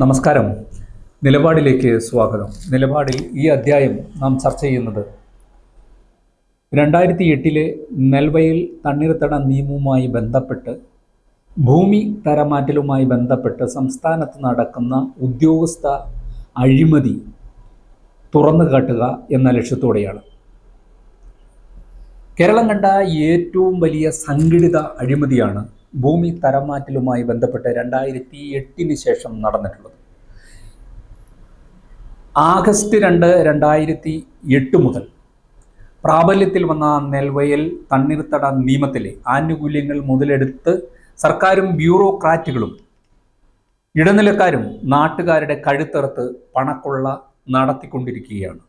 നമസ്കാരം. നിലപാടിലേക്ക് സ്വാഗതം. നിലപാടിൽ ഈ അധ്യായം നാം ചർച്ച ചെയ്യുന്നത് രണ്ടായിരത്തി എട്ടിലെ നെൽവയൽ തണ്ണീർത്തട നിയമവുമായി ബന്ധപ്പെട്ട് ഭൂമി തരമാറ്റലുമായി ബന്ധപ്പെട്ട് സംസ്ഥാനത്ത് നടക്കുന്ന ഉദ്യോഗസ്ഥ അഴിമതി തുറന്നു കാട്ടുക എന്ന ലക്ഷ്യത്തോടെയാണ്. കേരളം കണ്ട ഏറ്റവും വലിയ സംഘടിത അഴിമതിയാണ് ഭൂമി തരംമാറ്റലുമായി ബന്ധപ്പെട്ട് രണ്ടായിരത്തി എട്ടിന് ശേഷം നടന്നിട്ടുള്ളത്. ആഗസ്റ്റ് രണ്ട് രണ്ടായിരത്തി എട്ട് മുതൽ പ്രാബല്യത്തിൽ വന്ന നെൽവയൽ തണ്ണീർത്തട നിയമത്തിലെ ആനുകൂല്യങ്ങൾ മുതലെടുത്ത് സർക്കാരും ബ്യൂറോക്രാറ്റുകളും ഇടനിലക്കാരും നാട്ടുകാരുടെ കഴുത്തറുത്ത് പണക്കൊള്ള നടത്തിക്കൊണ്ടിരിക്കുകയാണ്.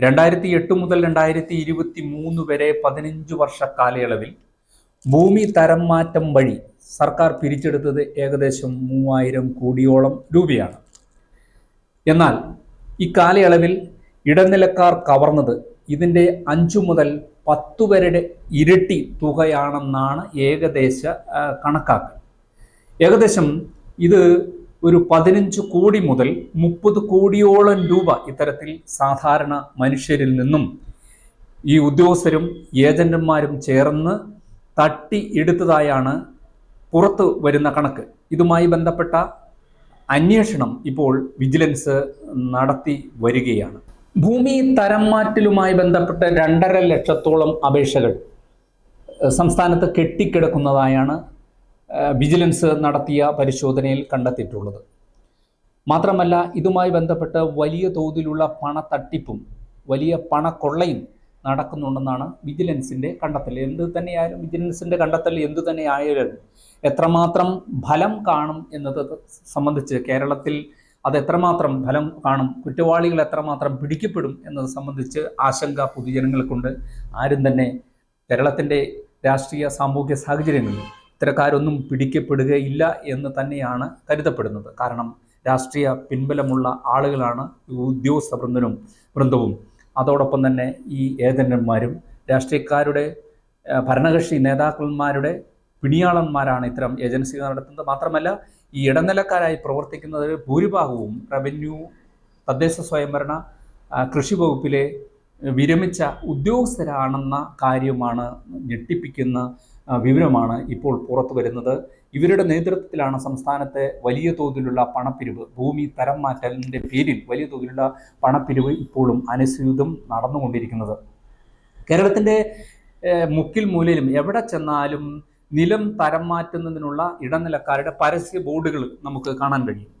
രണ്ടായിരത്തി എട്ട് മുതൽ രണ്ടായിരത്തി ഇരുപത്തി മൂന്ന് വരെ പതിനഞ്ച് വർഷ കാലയളവിൽ ഭൂമി തരം മാറ്റം വഴി സർക്കാർ പിരിച്ചെടുത്തത് ഏകദേശം മൂവായിരം കോടിയോളം രൂപയാണ്. എന്നാൽ ഇക്കാലയളവിൽ കാലയളവിൽ ഇടനിലക്കാർ കവർന്നത് ഇതിന്റെ അഞ്ചു മുതൽ പത്തു വരെ ഇരട്ടി തുകയാണെന്നാണ് ഏകദേശ കണക്കാക്കൽ. ഏകദേശം ഇത് ഒരു പതിനഞ്ച് കോടി മുതൽ മുപ്പത് കോടിയോളം രൂപ ഇത്തരത്തിൽ സാധാരണ മനുഷ്യരിൽ നിന്നും ഈ ഉദ്യോഗസ്ഥരും ഏജന്റുമാരും ചേർന്ന് തട്ടി എടുത്തതായാണ് പുറത്തു വരുന്ന കണക്ക്. ഇതുമായി ബന്ധപ്പെട്ട അന്വേഷണം ഇപ്പോൾ വിജിലൻസ് നടത്തി വരികയാണ്. ഭൂമി തരം മാറ്റലുമായി ബന്ധപ്പെട്ട് രണ്ടര ലക്ഷത്തോളം അപേക്ഷകൾ സംസ്ഥാനത്ത് കെട്ടിക്കിടക്കുന്നതായാണ് വിജിലൻസ് നടത്തിയ പരിശോധനയിൽ കണ്ടെത്തിയിട്ടുള്ളത്. മാത്രമല്ല ഇതുമായി ബന്ധപ്പെട്ട് വലിയ തോതിലുള്ള പണത്തട്ടിപ്പും വലിയ പണക്കൊള്ളയും നടക്കുന്നുണ്ടെന്നാണ് വിജിലൻസിന്റെ കണ്ടെത്തൽ. എന്ത് തന്നെയായാലും വിജിലൻസിന്റെ കണ്ടെത്തൽ എന്തു തന്നെയായാലും എത്രമാത്രം ഫലം കാണും എന്നത് സംബന്ധിച്ച് കേരളത്തിൽ അത് എത്രമാത്രം ഫലം കാണും കുറ്റവാളികൾ എത്രമാത്രം പിടിക്കപ്പെടും എന്നത് സംബന്ധിച്ച് ആശങ്ക പൊതുജനങ്ങൾക്കുണ്ട്. ആരും തന്നെ കേരളത്തിന്റെ രാഷ്ട്രീയ സാമൂഹ്യ സാഹചര്യങ്ങളിൽ ഇത്തരക്കാരൊന്നും പിടിക്കപ്പെടുകയില്ല എന്ന് തന്നെയാണ് കരുതപ്പെടുന്നത്. കാരണം രാഷ്ട്രീയ പിൻബലമുള്ള ആളുകളാണ് ഉദ്യോഗസ്ഥ വൃന്ദനും വൃന്ദവും. അതോടൊപ്പം തന്നെ ഈ ഏജന്റന്മാരും രാഷ്ട്രീയക്കാരുടെ ഭരണകക്ഷി നേതാക്കന്മാരുടെ പിണിയാളന്മാരാണ് ഇത്തരം ഏജൻസികൾ നടത്തുന്നത്. മാത്രമല്ല ഈ ഇടനിലക്കാരായി പ്രവർത്തിക്കുന്നതിൽ ഭൂരിഭാഗവും റവന്യൂ തദ്ദേശ സ്വയംഭരണ കൃഷി വകുപ്പിലെ വിരമിച്ച ഉദ്യോഗസ്ഥരാണെന്ന കാര്യമാണ് ഞെട്ടിപ്പിക്കുന്ന വിവരമാണ് ഇപ്പോൾ പുറത്തു വരുന്നത് ഇവരുടെ നേതൃത്വത്തിലാണ് സംസ്ഥാനത്തെ വലിയ തോതിലുള്ള പണപ്പിരിവ്. ഭൂമി തരം മാറ്റലിന്റെ പേരിൽ വലിയ തോതിലുള്ള പണപ്പിരിവ് ഇപ്പോഴും അനുസ്യൂതം നടന്നുകൊണ്ടിരിക്കുന്നത്. കേരളത്തിന്റെ മുക്കിൽ മൂലയിലും എവിടെ ചെന്നാലും നിലം തരം മാറ്റുന്നതിനുള്ള ഇടനിലക്കാരുടെ പരസ്യ ബോർഡുകൾ നമുക്ക് കാണാൻ കഴിയും.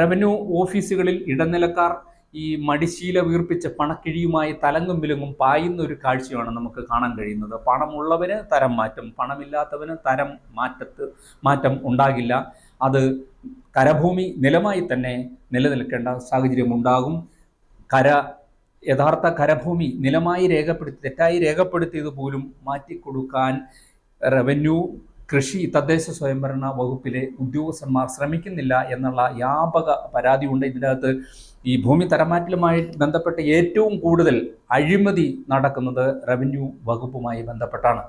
റവന്യൂ ഓഫീസുകളിൽ ഇടനിലക്കാർ ഈ മടിശീല വീർപ്പിച്ച പണക്കിഴിയുമായി തലങ്ങും വിലങ്ങും പായുന്ന ഒരു കാഴ്ചയാണ് നമുക്ക് കാണാൻ കഴിയുന്നത്. പണമുള്ളവന് തരം മാറ്റം പണമില്ലാത്തവന് തരം മാറ്റത്ത് മാറ്റം ഉണ്ടാകില്ല. അത് കരഭൂമി നിലമായി തന്നെ നിലനിൽക്കേണ്ട സാഹചര്യം ഉണ്ടാകും. കര യഥാർത്ഥ കരഭൂമി നിലമായി രേഖപ്പെടുത്തി തെറ്റായി രേഖപ്പെടുത്തിയത് പോലും മാറ്റിക്കൊടുക്കാൻ റവന്യൂ കൃഷി തദ്ദേശ സ്വയംഭരണ വകുപ്പിലെ ഉദ്യോഗസ്ഥന്മാർ ശ്രമിക്കുന്നില്ല എന്നുള്ള വ്യാപക പരാതിയുണ്ട് ഇതിനകത്ത്. ഈ ഭൂമി തരമാറ്റലുമായി ബന്ധപ്പെട്ട് ഏറ്റവും കൂടുതൽ അഴിമതി നടക്കുന്നത് റവന്യൂ വകുപ്പുമായി ബന്ധപ്പെട്ടാണ്.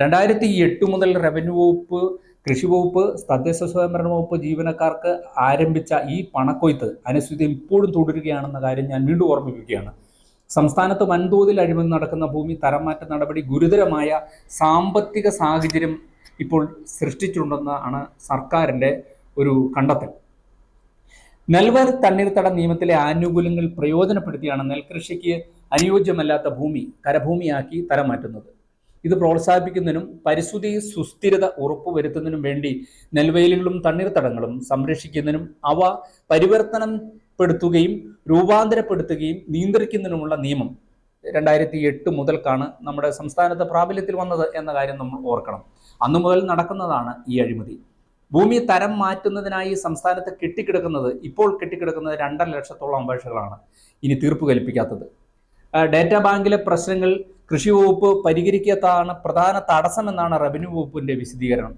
രണ്ടായിരത്തി എട്ട് മുതൽ റവന്യൂ വകുപ്പ് കൃഷി വകുപ്പ് തദ്ദേശ സ്വയംഭരണ വകുപ്പ് ജീവനക്കാർക്ക് ആരംഭിച്ച ഈ പണക്കൊയ്ത്ത് അനുസൃതി ഇപ്പോഴും തുടരുകയാണെന്ന കാര്യം ഞാൻ വീണ്ടും ഓർമ്മിപ്പിക്കുകയാണ്. സംസ്ഥാനത്ത് വൻതോതിൽ അഴിമതി നടക്കുന്ന ഭൂമി തരംമാറ്റ നടപടി ഗുരുതരമായ സാമ്പത്തിക സാഹചര്യം ഇപ്പോൾ സൃഷ്ടിച്ചിട്ടുണ്ടെന്നാണ് സർക്കാരിന്റെ ഒരു കണ്ടെത്തൽ. നെൽവയൽ തണ്ണീർത്തട നിയമത്തിലെ ആനുകൂല്യങ്ങൾ പ്രയോജനപ്പെടുത്തിയാണ് നെൽകൃഷിക്ക് അനുയോജ്യമല്ലാത്ത ഭൂമി കരഭൂമിയാക്കി തരം മാറ്റുന്നത് ഇത് പ്രോത്സാഹിപ്പിക്കുന്നതിനും പരിസ്ഥിതി സുസ്ഥിരത ഉറപ്പുവരുത്തുന്നതിനും വേണ്ടി നെൽവയലുകളും തണ്ണീർത്തടങ്ങളും സംരക്ഷിക്കുന്നതിനും അവ പരിവർത്തനം പരിവർത്തനപ്പെടുത്തുകയും രൂപാന്തരപ്പെടുത്തുകയും നിയന്ത്രിക്കുന്നതിനുമുള്ള നിയമം രണ്ടായിരത്തി എട്ട് മുതൽക്കാണ് നമ്മുടെ സംസ്ഥാനത്ത് പ്രാബല്യത്തിൽ വന്നത് എന്ന കാര്യം നമ്മൾ ഓർക്കണം. അന്നു മുതൽ നടക്കുന്നതാണ് ഈ അഴിമതി. ഭൂമി തരം മാറ്റുന്നതിനായി സംസ്ഥാനത്ത് കെട്ടിക്കിടക്കുന്നത് ഇപ്പോൾ കെട്ടിക്കിടക്കുന്നത് രണ്ടര ലക്ഷത്തോളം അപേക്ഷകളാണ് ഇനി തീർപ്പ് കൽപ്പിക്കാത്തത്. ഡാറ്റാ ബാങ്കിലെ പ്രശ്നങ്ങൾ കൃഷി വകുപ്പ് പരിഹരിക്കാത്തതാണ് പ്രധാന തടസ്സമെന്നാണ് റവന്യൂ വകുപ്പിന്റെ വിശദീകരണം.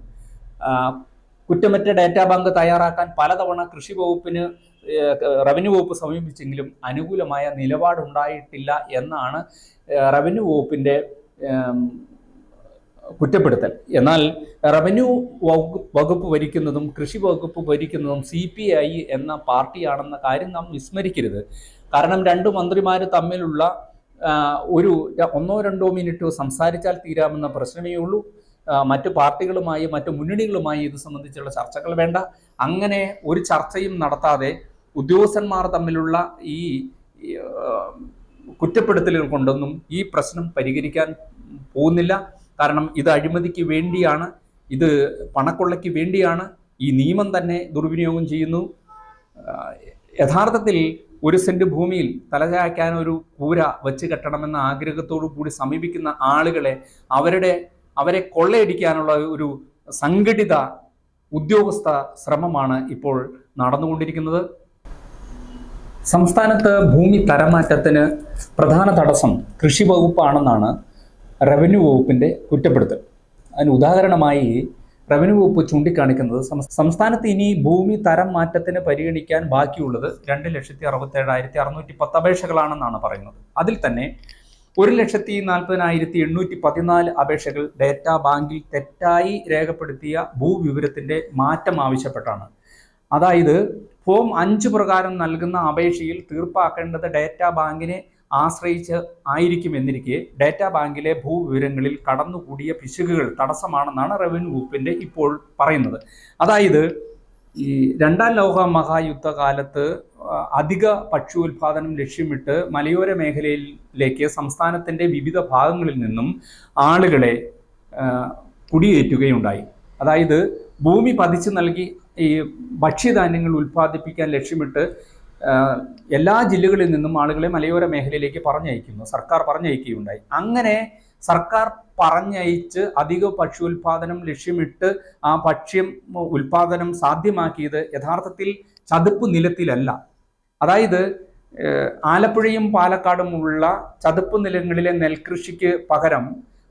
കുറ്റമറ്റ ഡേറ്റാ ബാങ്ക് തയ്യാറാക്കാൻ പലതവണ കൃഷി വകുപ്പിന് റവന്യൂ വകുപ്പ് സമീപിച്ചെങ്കിലും അനുകൂലമായ നിലപാടുണ്ടായിട്ടില്ല എന്നാണ് റവന്യൂ വകുപ്പിന്റെ കുറ്റപ്പെടുത്തൽ. എന്നാൽ റവന്യൂ വകുപ്പ് ഭരിക്കുന്നതും കൃഷി വകുപ്പ് ഭരിക്കുന്നതും സി പി ഐ എന്ന പാർട്ടിയാണെന്ന കാര്യം നാം വിസ്മരിക്കരുത്. കാരണം രണ്ട് മന്ത്രിമാർ തമ്മിലുള്ള ഒരു ഒന്നോ രണ്ടോ മിനിറ്റോ സംസാരിച്ചാൽ തീരാമെന്ന പ്രശ്നമേ ഉള്ളൂ. മറ്റു പാർട്ടികളുമായി മറ്റു മുന്നണികളുമായി ഇത് സംബന്ധിച്ചുള്ള ചർച്ചകൾ വേണ്ട. അങ്ങനെ ഒരു ചർച്ചയും നടത്താതെ ഉദ്യോഗസ്ഥന്മാർ തമ്മിലുള്ള ഈ, കുറ്റപ്പെടുത്തലുകൾ കൊണ്ടൊന്നും ഈ പ്രശ്നം പരിഹരിക്കാൻ പോകുന്നില്ല. കാരണം ഇത് അഴിമതിക്ക് വേണ്ടിയാണ് ഇത് പണക്കൊള്ളയ്ക്ക് വേണ്ടിയാണ് ഈ നിയമം തന്നെ ദുർവിനിയോഗം ചെയ്യുന്നു. യഥാർത്ഥത്തിൽ ഒരു സെന്റ് ഭൂമിയിൽ തലചായ്ക്കാൻ ഒരു കൂര വെച്ച് കെട്ടണമെന്ന ആഗ്രഹത്തോടു കൂടി സമീപിക്കുന്ന ആളുകളെ അവരുടെ അവരെ കൊള്ളയടിക്കാനുള്ള ഒരു സംഘടിത ഉദ്യോഗസ്ഥ ശ്രമമാണ് ഇപ്പോൾ നടന്നുകൊണ്ടിരിക്കുന്നത്. സംസ്ഥാനത്ത് ഭൂമി തരമാറ്റത്തിന് പ്രധാന തടസ്സം കൃഷി വകുപ്പാണെന്നാണ് റവന്യൂ വകുപ്പിന്റെ കുറ്റപ്പെടുത്തൽ. അതിന് ഉദാഹരണമായി റവന്യൂ വകുപ്പ് ചൂണ്ടിക്കാണിക്കുന്നത് സംസ്ഥാനത്ത് ഇനി ഭൂമി തരം മാറ്റത്തിന് പരിഗണിക്കാൻ ബാക്കിയുള്ളത് രണ്ട് ലക്ഷത്തി അറുപത്തേഴായിരത്തി അറുന്നൂറ്റി പത്ത് അപേക്ഷകളാണെന്നാണ് പറയുന്നത്. അതിൽ തന്നെ ഒരു ലക്ഷത്തി നാൽപ്പതിനായിരത്തി എണ്ണൂറ്റി പതിനാല് അപേക്ഷകൾ ഡേറ്റാ ബാങ്കിൽ തെറ്റായി രേഖപ്പെടുത്തിയ ഭൂവിവരത്തിന്റെ മാറ്റം ആവശ്യപ്പെട്ടാണ്. അതായത് ഫോം അഞ്ച് പ്രകാരം നൽകുന്ന അപേക്ഷയിൽ തീർപ്പാക്കേണ്ടത് ഡേറ്റാ ബാങ്കിനെ ആശ്രയിച്ച് ആയിരിക്കും എന്നിരിക്കെ ഡേറ്റാ ബാങ്കിലെ ഭൂവിവരങ്ങളിൽ കടന്നുകൂടിയ പിശകുകൾ തടസ്സമാണെന്നാണ് റവന്യൂ വകുപ്പിന്റെ ഇപ്പോൾ പറയുന്നത്. അതായത് ഈ രണ്ടാം ലോക മഹായുദ്ധ കാലത്ത് അധിക ഭക്ഷ്യോൽപാദനം ലക്ഷ്യമിട്ട് മലയോര മേഖലയിലേക്ക് സംസ്ഥാനത്തിന്റെ വിവിധ ഭാഗങ്ങളിൽ നിന്നും ആളുകളെ കുടിയേറ്റുകയുണ്ടായി. അതായത് ഭൂമി പതിച്ചു നൽകി ഈ ഭക്ഷ്യധാന്യങ്ങൾ ഉൽപ്പാദിപ്പിക്കാൻ ലക്ഷ്യമിട്ട് എല്ലാ ജില്ലകളിൽ നിന്നും ആളുകളെ മലയോര മേഖലയിലേക്ക് പറഞ്ഞയക്കുന്നു. സർക്കാർ പറഞ്ഞയക്കുകയുണ്ടായി. അങ്ങനെ സർക്കാർ പറഞ്ഞയച്ച് അധിക ഭക്ഷ്യോൽപാദനം ലക്ഷ്യമിട്ട് ആ ഭക്ഷ്യം ഉൽപാദനം സാധ്യമാക്കിയത് യഥാർത്ഥത്തിൽ ചതുപ്പ് നിലത്തിലല്ല. അതായത് ആലപ്പുഴയും പാലക്കാടും ഉള്ള ചതുപ്പ് നിലങ്ങളിലെ നെൽകൃഷിക്ക് പകരം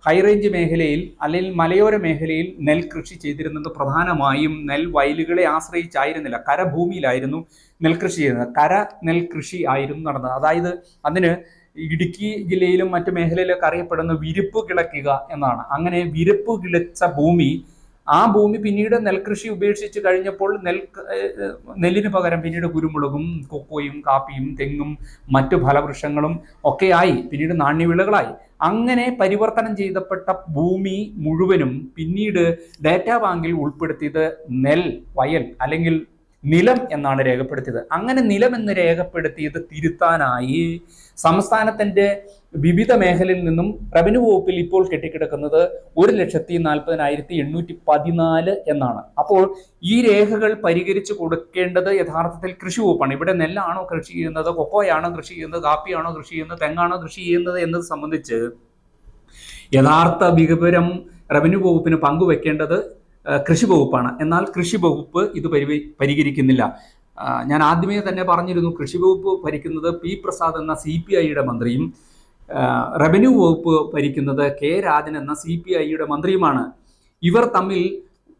ഹൈറേഞ്ച് മേഖലയിൽ അല്ലെങ്കിൽ മലയോര മേഖലയിൽ നെൽ കൃഷി ചെയ്തിരുന്നത് പ്രധാനമായും നെൽ വയലുകളെ ആശ്രയിച്ചായിരുന്നില്ല. കരഭൂമിയിലായിരുന്നു നെൽകൃഷി ചെയ്യുന്നത് കര നെൽകൃഷി ആയിരുന്നു നടന്നത്. അതായത് അതിന് ഇടുക്കി ജില്ലയിലും മറ്റു മേഖലയിലൊക്കെ അറിയപ്പെടുന്ന വിരിപ്പ് കിളക്കുക എന്നാണ്. അങ്ങനെ വിരിപ്പ് കിളച്ച ഭൂമി ആ ഭൂമി പിന്നീട് നെൽകൃഷി ഉപേക്ഷിച്ച് കഴിഞ്ഞപ്പോൾ നെൽ നെല്ലിന് പകരം പിന്നീട് കുരുമുളകും കൊക്കോയും കാപ്പിയും തെങ്ങും മറ്റു ഫലവൃക്ഷങ്ങളും ഒക്കെയായി പിന്നീട് നാണ്യവിളകളായി. അങ്ങനെ പരിവർത്തനം ചെയ്തപ്പെട്ട ഭൂമി മുഴുവനും പിന്നീട് ഡാറ്റാ ബാങ്കിൽ ഉൾപ്പെടുത്തിയത് നെൽ വയൽ അല്ലെങ്കിൽ നിലം എന്നാണ് രേഖപ്പെടുത്തിയത്. അങ്ങനെ നിലം എന്ന് രേഖപ്പെടുത്തിയത് തിരുത്താനായി സംസ്ഥാനത്തിന്റെ വിവിധ മേഖലയിൽ നിന്നും റവന്യൂ വകുപ്പിൽ ഇപ്പോൾ കെട്ടിക്കിടക്കുന്നത് ഒരു ലക്ഷത്തി നാൽപ്പതിനായിരത്തി എണ്ണൂറ്റി പതിനാല് എന്നാണ്. അപ്പോൾ ഈ രേഖകൾ പരിഹരിച്ചു കൊടുക്കേണ്ടത് യഥാർത്ഥത്തിൽ കൃഷി വകുപ്പാണ്. ഇവിടെ നെല്ലാണോ കൃഷി ചെയ്യുന്നത് കൊക്കോയാണോ കൃഷി ചെയ്യുന്നത് കാപ്പിയാണോ കൃഷി ചെയ്യുന്നത് തെങ്ങാണോ കൃഷി ചെയ്യുന്നത് എന്നത് സംബന്ധിച്ച് യഥാർത്ഥ വിവരം റവന്യൂ വകുപ്പിന് പങ്കുവെക്കേണ്ടത് കൃഷി വകുപ്പാണ് എന്നാൽ കൃഷി വകുപ്പ് ഇത് പരി പരിഹരിക്കുന്നില്ല. ഞാൻ ആദ്യമേ തന്നെ പറഞ്ഞിരുന്നു കൃഷി വകുപ്പ് ഭരിക്കുന്നത് പി പ്രസാദ് എന്ന സി പി ഐയുടെ മന്ത്രിയും റവന്യൂ വകുപ്പ് ഭരിക്കുന്നത് കെ രാജൻ എന്ന സി പി ഐയുടെ മന്ത്രിയുമാണ്. ഇവർ തമ്മിൽ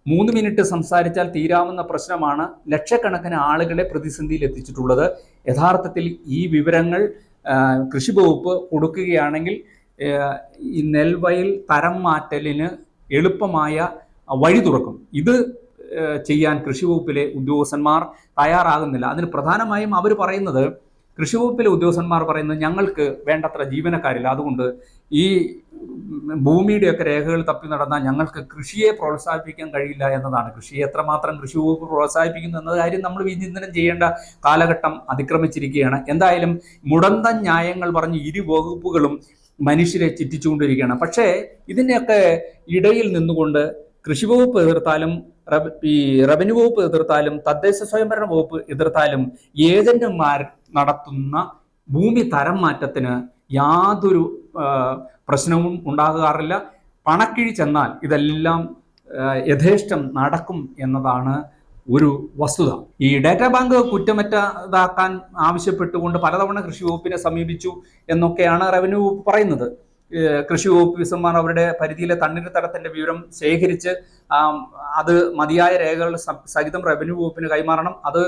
മൂന്ന് മിനിറ്റ് സംസാരിച്ചാൽ തീരാവുന്ന പ്രശ്നമാണ് ലക്ഷക്കണക്കിന് ആളുകളെ പ്രതിസന്ധിയിൽ എത്തിച്ചിട്ടുള്ളത്. യഥാർത്ഥത്തിൽ ഈ വിവരങ്ങൾ കൃഷി വകുപ്പ് കൊടുക്കുകയാണെങ്കിൽ ഈ നെൽവയൽ തരം മാറ്റലിന് എളുപ്പമായ വഴി തുറക്കും. ഇത് ചെയ്യാൻ കൃഷി വകുപ്പിലെ ഉദ്യോഗസ്ഥന്മാർ തയ്യാറാകുന്നില്ല. അതിന് പ്രധാനമായും അവർ പറയുന്നത് കൃഷി വകുപ്പിലെ ഉദ്യോഗസ്ഥന്മാർ പറയുന്നത് ഞങ്ങൾക്ക് വേണ്ടത്ര ജീവനക്കാരില്ല. അതുകൊണ്ട് ഈ ഭൂമിയുടെയൊക്കെ രേഖകൾ തപ്പി നടന്നാൽ ഞങ്ങൾക്ക് കൃഷിയെ പ്രോത്സാഹിപ്പിക്കാൻ കഴിയില്ല എന്നതാണ്. കൃഷിയെ എത്രമാത്രം കൃഷി വകുപ്പ് പ്രോത്സാഹിപ്പിക്കുന്നു എന്ന കാര്യം നമ്മൾ വിചിന്തനം ചെയ്യേണ്ട കാലഘട്ടം അതിക്രമിച്ചിരിക്കുകയാണ്. എന്തായാലും മുടന്ത ന്യായങ്ങൾ പറഞ്ഞ് ഇരു വകുപ്പുകളും മനുഷ്യരെ ചിറ്റിച്ചുകൊണ്ടിരിക്കുകയാണ്. പക്ഷേ ഇതിന്റെയൊക്കെ ഇടയിൽ നിന്നുകൊണ്ട് കൃഷി വകുപ്പ് എതിർത്താലും ഈ റവന്യൂ വകുപ്പ് എതിർത്താലും തദ്ദേശ സ്വയംഭരണ വകുപ്പ് എതിർത്താലും ഏജന്റുമാർ നടത്തുന്ന ഭൂമി തരം മാറ്റത്തിന് യാതൊരു പ്രശ്നവും ഉണ്ടാകാറില്ല. പണക്കിഴി ചെന്നാൽ ഇതെല്ലാം യഥേഷ്ടം നടക്കും എന്നതാണ് ഒരു വസ്തുത. ഈ ഡാറ്റാ ബാങ്ക് കുറ്റമറ്റതാക്കാൻ ആവശ്യപ്പെട്ടുകൊണ്ട് പലതവണ കൃഷി വകുപ്പിനെ സമീപിച്ചു എന്നൊക്കെയാണ് റവന്യൂ വകുപ്പ് പറയുന്നത്. കൃഷി ഓഫീസർമാർ അവരുടെ പരിധിയിലെ തണ്ണീർത്തടത്തിന്റെ വിവരം ശേഖരിച്ച് അത് മതിയായ രേഖകൾ സഹിതം റവന്യൂ വകുപ്പിന് കൈമാറണം. അത്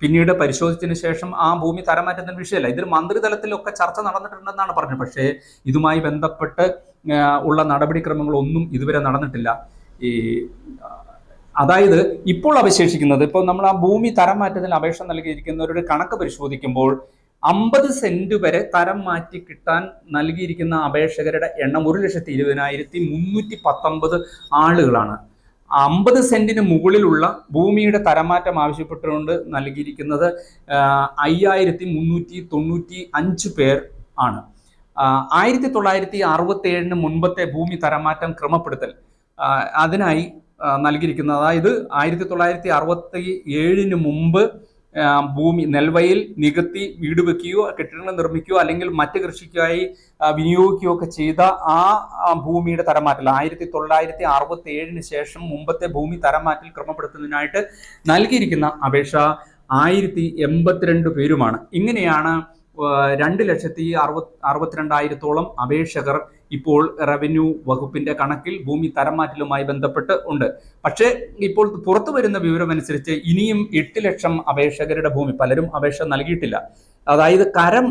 പിന്നീട് പരിശോധിച്ചതിന് ശേഷം ആ ഭൂമി തരമാറ്റത്തിന് വിഷയമല്ല. ഇതിൽ മന്ത്രിതലത്തിലൊക്കെ ചർച്ച നടന്നിട്ടുണ്ടെന്നാണ് പറഞ്ഞത്. പക്ഷേ ഇതുമായി ബന്ധപ്പെട്ട് ഉള്ള നടപടിക്രമങ്ങളൊന്നും ഇതുവരെ നടന്നിട്ടില്ല. ഈ അതായത് ഇപ്പോൾ അവശേഷിക്കുന്നത് ഇപ്പോൾ നമ്മൾ ആ ഭൂമി തരം മാറ്റത്തിന് അപേക്ഷ നൽകിയിരിക്കുന്നവരുടെ കണക്ക് പരിശോധിക്കുമ്പോൾ അമ്പത് സെന്റ് വരെ തരം മാറ്റി കിട്ടാൻ നൽകിയിരിക്കുന്ന അപേക്ഷകരുടെ എണ്ണം ഒരു ലക്ഷത്തി ഇരുപതിനായിരത്തി മുന്നൂറ്റി പത്തൊമ്പത് ആളുകളാണ്. അമ്പത് സെന്റിന് മുകളിലുള്ള ഭൂമിയുടെ തരംമാറ്റം ആവശ്യപ്പെട്ടുകൊണ്ട് നൽകിയിരിക്കുന്നത് അയ്യായിരത്തി മുന്നൂറ്റി തൊണ്ണൂറ്റി അഞ്ച് പേർ ആണ്. ആയിരത്തി തൊള്ളായിരത്തി അറുപത്തി ഏഴിന് മുൻപത്തെ ഭൂമി തരംമാറ്റം ക്രമപ്പെടുത്തൽ അതിനായി നൽകിയിരിക്കുന്നത്. അതായത് ആയിരത്തി തൊള്ളായിരത്തി അറുപത്തി ഏഴിന് മുമ്പ് ഭൂമി നെൽവയൽ നികത്തി വീട് വെക്കുകയോ കെട്ടിടങ്ങൾ നിർമ്മിക്കുകയോ അല്ലെങ്കിൽ മറ്റ് കൃഷിക്കായി വിനിയോഗിക്കുകയോ ഒക്കെ ചെയ്ത ആ ഭൂമിയുടെ തരംമാറ്റൽ. ആയിരത്തി തൊള്ളായിരത്തി അറുപത്തി ഏഴിന് ശേഷം മുമ്പത്തെ ഭൂമി തരംമാറ്റൽ ക്രമപ്പെടുത്തുന്നതിനായിട്ട് നൽകിയിരിക്കുന്ന അപേക്ഷ ആയിരത്തി എൺപത്തിരണ്ട് പേരുമാണ്. ഇങ്ങനെയാണ് രണ്ട് ലക്ഷത്തി അറുപത് അറുപത്തിരണ്ടായിരത്തോളം അപേക്ഷകർ ഇപ്പോൾ റവന്യൂ വകുപ്പിന്റെ കണക്കിൽ ഭൂമി തരംമാറ്റലുമായി ബന്ധപ്പെട്ട് ഉണ്ട്. പക്ഷേ ഇപ്പോൾ പുറത്തു വരുന്ന വിവരമനുസരിച്ച് ഇനിയും എട്ട് ലക്ഷം അപേക്ഷകരുടെ ഭൂമി പലരും അപേക്ഷ നൽകിയിട്ടില്ല. അതായത് കരം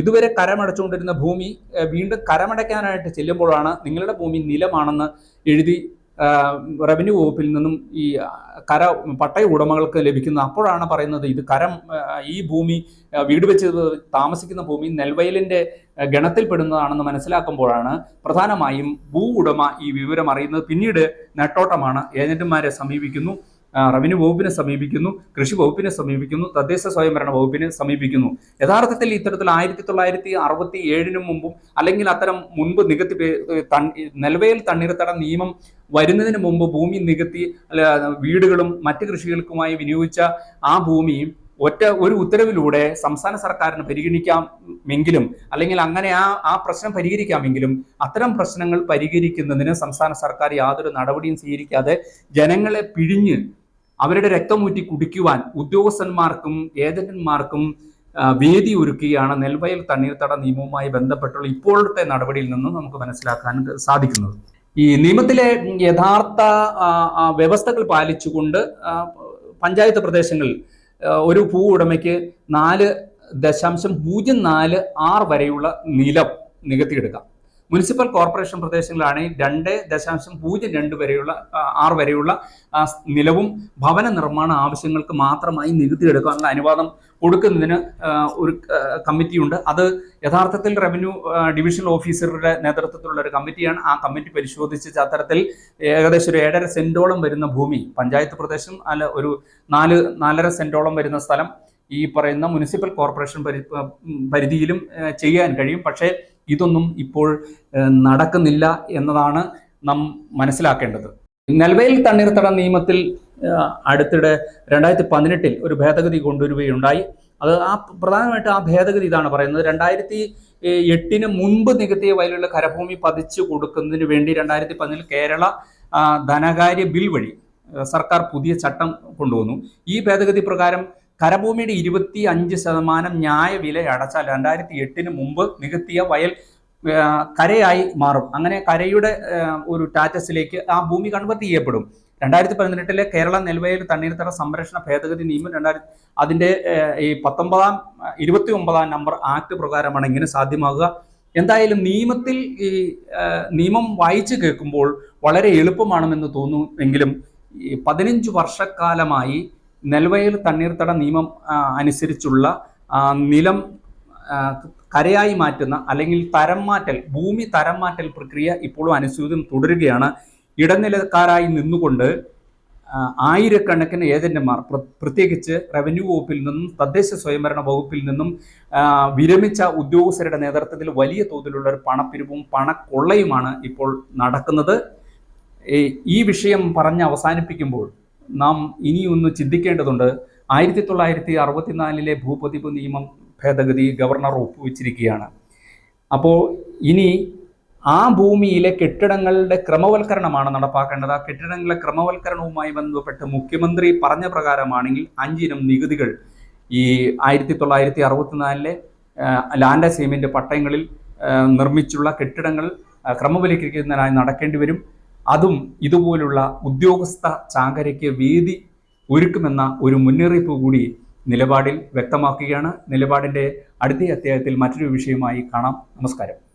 ഇതുവരെ കരമടച്ചുകൊണ്ടിരുന്ന ഭൂമി വീണ്ടും കരമടയ്ക്കാനായിട്ട് ചെല്ലുമ്പോഴാണ് നിങ്ങളുടെ ഭൂമി നിലമാണെന്ന് എഴുതി റവന്യൂ വകുപ്പിൽ നിന്നും ഈ കര പട്ടയ ഉടമകൾക്ക് ലഭിക്കുന്ന അപ്പോഴാണ് പറയുന്നത് ഇത് കരം ഈ ഭൂമി വീട് വെച്ച് താമസിക്കുന്ന ഭൂമി നെൽവയലിന്റെ ഗണത്തിൽപ്പെടുന്നതാണെന്ന് മനസ്സിലാക്കുമ്പോഴാണ് പ്രധാനമായും ഭൂ ഉടമ ഈ വിവരം അറിയുന്നത്. പിന്നീട് നെട്ടോട്ടമാണ് ഏജന്റുമാരെ സമീപിക്കുന്നു. റവന്യൂ വകുപ്പിനെ സമീപിക്കുന്നു കൃഷി വകുപ്പിനെ സമീപിക്കുന്നു തദ്ദേശ സ്വയംഭരണ വകുപ്പിനെ സമീപിക്കുന്നു. യഥാർത്ഥത്തിൽ ഇത്തരത്തിൽ ആയിരത്തി തൊള്ളായിരത്തി അറുപത്തി ഏഴിന് മുമ്പും അല്ലെങ്കിൽ അത്തരം മുൻപ് നികത്തി തൺ- തണ്ണീർത്തട നിയമം വരുന്നതിന് മുമ്പ് ഭൂമി നികത്തി വീടുകളും മറ്റ് കൃഷികൾക്കുമായി വിനിയോഗിച്ച ആ ഭൂമിയും ഒറ്റ ഒരു ഉത്തരവിലൂടെ സംസ്ഥാന സർക്കാരിന് പരിഗണിക്കാമെങ്കിലും അല്ലെങ്കിൽ അങ്ങനെ ആ ആ പ്രശ്നം പരിഹരിക്കാമെങ്കിലും അത്തരം പ്രശ്നങ്ങൾ പരിഹരിക്കുന്നതിന് സംസ്ഥാന സർക്കാർ യാതൊരു നടപടിയും സ്വീകരിക്കാതെ ജനങ്ങളെ പിഴിഞ്ഞ് അവരുടെ രക്തമൂറ്റി കുടിക്കുവാൻ ഉദ്യോഗസ്ഥന്മാർക്കും ഏജന്റന്മാർക്കും വേദി ഒരുക്കുകയാണ് നെൽവയൽ തണ്ണീർത്തട നിയമവുമായി ബന്ധപ്പെട്ടുള്ള ഇപ്പോഴത്തെ നടപടിയിൽ നിന്നും നമുക്ക് മനസ്സിലാക്കാൻ സാധിക്കുന്നത്. ഈ നിയമത്തിലെ യഥാർത്ഥ വ്യവസ്ഥകൾ പാലിച്ചുകൊണ്ട് പഞ്ചായത്ത് പ്രദേശങ്ങളിൽ ഒരു ഭൂ ഉടമയ്ക്ക് നാല് ദശാംശം പൂജ്യം നാല് ആറ് വരെയുള്ള നിലം നികത്തിയെടുക്കാം. മുനിസിപ്പൽ കോർപ്പറേഷൻ പ്രദേശങ്ങളിലാണെങ്കിൽ രണ്ട് ദശാംശം പൂജ്യം രണ്ട് വരെയുള്ള ആറ് വരെയുള്ള നിലവും ഭവന നിർമ്മാണ ആവശ്യങ്ങൾക്ക് മാത്രമായി നികുതി എടുക്കാനുള്ള അനുവാദം കൊടുക്കുന്നതിന് ഒരു കമ്മിറ്റിയുണ്ട്. അത് യഥാർത്ഥത്തിൽ റവന്യൂ ഡിവിഷണൽ ഓഫീസറുടെ നേതൃത്വത്തിലുള്ള ഒരു കമ്മിറ്റിയാണ്. ആ കമ്മിറ്റി പരിശോധിച്ച് അത്തരത്തിൽ ഏകദേശം ഒരു ഏഴര സെന്റോളം വരുന്ന ഭൂമി പഞ്ചായത്ത് പ്രദേശം അല്ല ഒരു നാല് നാലര സെന്റോളം വരുന്ന സ്ഥലം ഈ പറയുന്ന മുനിസിപ്പൽ കോർപ്പറേഷൻ പരിധിയിലും ചെയ്യാൻ കഴിയും. പക്ഷേ ഇതൊന്നും ഇപ്പോൾ നടക്കുന്നില്ല എന്നതാണ് നാം മനസ്സിലാക്കേണ്ടത്. നെൽവയൽ തണ്ണീർത്തട നിയമത്തിൽ അടുത്തിടെ രണ്ടായിരത്തി പതിനെട്ടിൽ ഒരു ഭേദഗതി കൊണ്ടുവരികയുണ്ടായി. അത് ആ പ്രധാനമായിട്ട് ആ ഭേദഗതി ഇതാണ് പറയുന്നത്. രണ്ടായിരത്തി എട്ടിന് മുൻപ് നികത്തിയ വയലുള്ള കരഭൂമി പതിച്ചു കൊടുക്കുന്നതിന് വേണ്ടി രണ്ടായിരത്തി പതിനിൽ കേരള ധനകാര്യ ബിൽ വഴി സർക്കാർ പുതിയ ചട്ടം കൊണ്ടുവന്നു. ഈ ഭേദഗതി പ്രകാരം കരഭൂമിയുടെ ഇരുപത്തി അഞ്ച് ശതമാനം ന്യായ വില അടച്ചാൽ രണ്ടായിരത്തി എട്ടിന് മുമ്പ് നികത്തിയ വയൽ കരയായി മാറും. അങ്ങനെ കരയുടെ ഒരു ടാറ്റസിലേക്ക് ആ ഭൂമി കൺവെർട്ട് ചെയ്യപ്പെടും. രണ്ടായിരത്തി പതിനെട്ടിലെ കേരള നെൽവയൽ തണ്ണീർത്തട സംരക്ഷണ ഭേദഗതി നിയമം രണ്ടായിരത്തി അതിന്റെ ആ, ഈ പത്തൊമ്പതാം ഇരുപത്തി ഒമ്പതാം നമ്പർ ആക്ട് പ്രകാരമാണ് ഇങ്ങനെ സാധ്യമാകുക. എന്തായാലും നിയമത്തിൽ ഈ നിയമം വായിച്ചു കേൾക്കുമ്പോൾ വളരെ എളുപ്പമാണെന്ന് തോന്നുമെങ്കിലും പതിനഞ്ച് വർഷക്കാലമായി നെൽവയൽ തണ്ണീർത്തട നിയമം അനുസരിച്ചുള്ള നിലം കരയായി മാറ്റുന്ന അല്ലെങ്കിൽ തരം മാറ്റൽ ഭൂമി തരം മാറ്റൽ പ്രക്രിയ ഇപ്പോഴും അനുസൂചിതം തുടരുകയാണ്. ഇടനിലക്കാരായി നിന്നുകൊണ്ട് ആയിരക്കണക്കിന് ഏജന്റുമാർ പ്ര- പ്രത്യേകിച്ച് റവന്യൂ വകുപ്പിൽ നിന്നും തദ്ദേശ സ്വയംഭരണ വകുപ്പിൽ നിന്നും വിരമിച്ച ഉദ്യോഗസ്ഥരുടെ നേതൃത്വത്തിൽ വലിയ തോതിലുള്ള ഒരു പണപ്പിരിവും പണക്കൊള്ളയുമാണ് ഇപ്പോൾ നടക്കുന്നത്. ഈ വിഷയം പറഞ്ഞ് അവസാനിപ്പിക്കുമ്പോൾ നാം ഇനിയൊന്ന് ചിന്തിക്കേണ്ടതുണ്ട്. ആയിരത്തി തൊള്ളായിരത്തി അറുപത്തിനാലിലെ ഭൂപതിപ്പ് നിയമം ഭേദഗതി ഗവർണർ ഒപ്പുവെച്ചിരിക്കുകയാണ്. അപ്പോൾ ഇനി ആ ഭൂമിയിലെ കെട്ടിടങ്ങളുടെ ക്രമവൽക്കരണമാണ് നടപ്പാക്കേണ്ടത്. ആ കെട്ടിടങ്ങളുടെ ക്രമവൽക്കരണവുമായി ബന്ധപ്പെട്ട് മുഖ്യമന്ത്രി പറഞ്ഞ പ്രകാരമാണെങ്കിൽ അഞ്ചിനം നികുതികൾ ഈ ആയിരത്തി തൊള്ളായിരത്തി അറുപത്തിനാലിലെ ലാൻഡ് സീമിന്റെ പട്ടയങ്ങളിൽ നിർമ്മിച്ചുള്ള കെട്ടിടങ്ങൾ ക്രമവൽക്കരിക്കുന്നതിനായി നടക്കേണ്ടി വരും. അതും ഇതുപോലുള്ള ഉദ്യോഗസ്ഥ ചാകരയ്ക്ക് വേദി ഒരുക്കുമെന്ന ഒരു മുന്നറിയിപ്പ് കൂടി നിലപാടിൽ വ്യക്തമാക്കുകയാണ്. നിലപാടിന്റെ അടുത്ത അധ്യായത്തിൽ മറ്റൊരു വിഷയമായി കാണാം. നമസ്കാരം.